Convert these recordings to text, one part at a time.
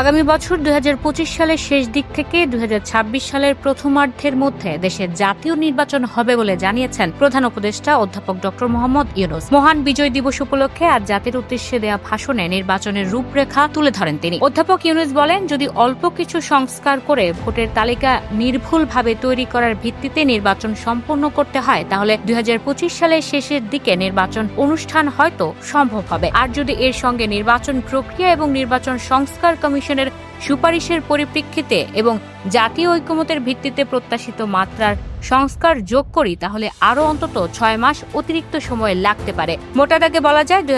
আগামী বছর দুই হাজার পঁচিশ সালের শেষ দিক থেকে দুই হাজার ছাব্বিশ সালের প্রথমার্ধের মধ্যে দেশে জাতীয় নির্বাচন হবে বলে জানিয়েছেন প্রধান উপদেষ্টা অধ্যাপক ডক্টর মোহাম্মদ ইউনুস। মহান বিজয় দিবস উপলক্ষে আজ জাতির উদ্দেশ্যে দেয়া ভাষণে নির্বাচনের রূপরেখা তুলে ধরেন তিনি। অধ্যাপক ইউনুস বলেন, যদি অল্প কিছু সংস্কার করে ভোটের তালিকা নির্ভুলভাবে তৈরি করার ভিত্তিতে নির্বাচন সম্পন্ন করতে হয়, তাহলে দুই হাজার পঁচিশ সালের শেষের দিকে নির্বাচন অনুষ্ঠান হয়তো সম্ভব হবে। আর যদি এর সঙ্গে নির্বাচন প্রক্রিয়া এবং নির্বাচন সংস্কার কমিশনের সুপারিশের পরিপ্রেক্ষিতে এবং জাতীয় ঐক্যমতের ভিত্তিতে প্রত্যাশিত মাত্রার সংস্কার যোগ করি, তাহলে আরও অন্তত ছয় মাস অতিরিক্ত সময় লাগতে পারে। মোটা দাগে বলা যায়, দুই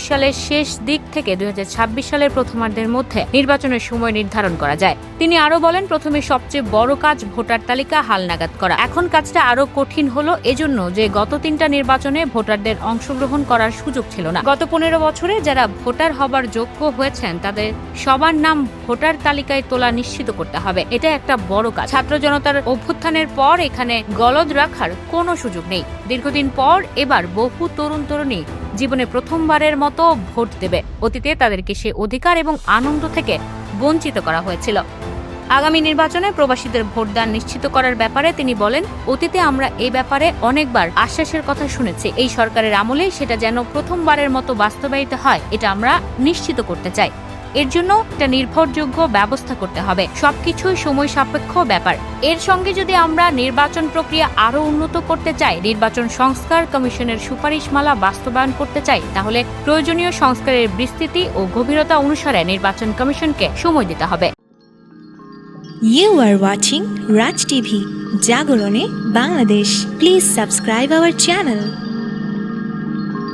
সালের শেষ দিক থেকে দু হাজার ছাব্বিশ সালের প্রথমার্ধের মধ্যে নির্বাচনের সময় নির্ধারণ করা যায়। তিনি আরও বলেন, প্রথমে সবচেয়ে বড় কাজ ভোটার তালিকা হালনাগাদ করা। এখন কাজটা আরও কঠিন হলো এজন্য যে গত তিনটা নির্বাচনে ভোটারদের অংশগ্রহণ করার সুযোগ ছিল না। গত পনেরো বছরে যারা ভোটার হবার যোগ্য হয়েছেন, তাদের সবার নাম ভোটার তালিকায় তোলা নিশ্চিত করতে হবে। এটা একটা বড় কাজ। ছাত্র জনতার অভ্যুত্থানের পর এখানে গলদ রাখার কোনো সুযোগ নেই। দীর্ঘদিন পর এবার বহু তরুণ তরুণী জীবনে প্রথমবারের মতো ভোট দেবে। অতীতে তাদেরকে সে অধিকার এবং আনন্দ থেকে বঞ্চিত করা হয়েছিল। আগামী নির্বাচনে প্রবাসীদের ভোটদান নিশ্চিত করার ব্যাপারে তিনি বলেন, অতীতে আমরা এই ব্যাপারে অনেকবার আশ্বাসের কথা শুনেছি। এই সরকারের আমলে সেটা যেন প্রথমবারের মতো বাস্তবায়িত হয়, এটা আমরা নিশ্চিত করতে চাই। এর জন্য একটা নির্ভরযোগ্য ব্যবস্থা করতে হবে। সবকিছুই সময় সাপেক্ষ ব্যাপার। এর সঙ্গে যদি আমরা নির্বাচন প্রক্রিয়া আরও উন্নত করতে চাই, নির্বাচন সংস্কার কমিশনের সুপারিশমালা বাস্তবায়ন করতে চাই, তাহলে প্রয়োজনীয় সংস্কারের বিস্তৃতি ও গভীরতা অনুসারে নির্বাচন কমিশনকে সময় দিতে হবে। You are watching Raj TV জাগরণে Bangladesh please subscribe our channel.